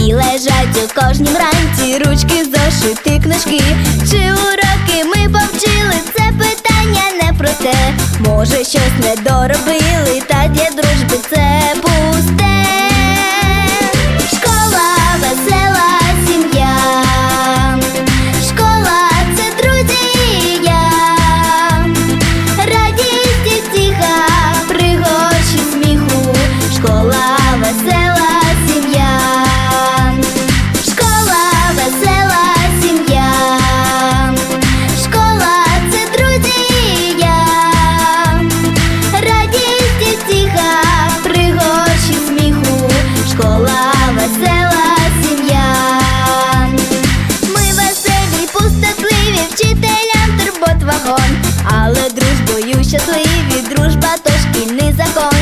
і лежать у кожнім ранці ручки, зошити, книжки. Чи уроки ми повчили? Це питання не про те. Може, щось не доробили, та для закон.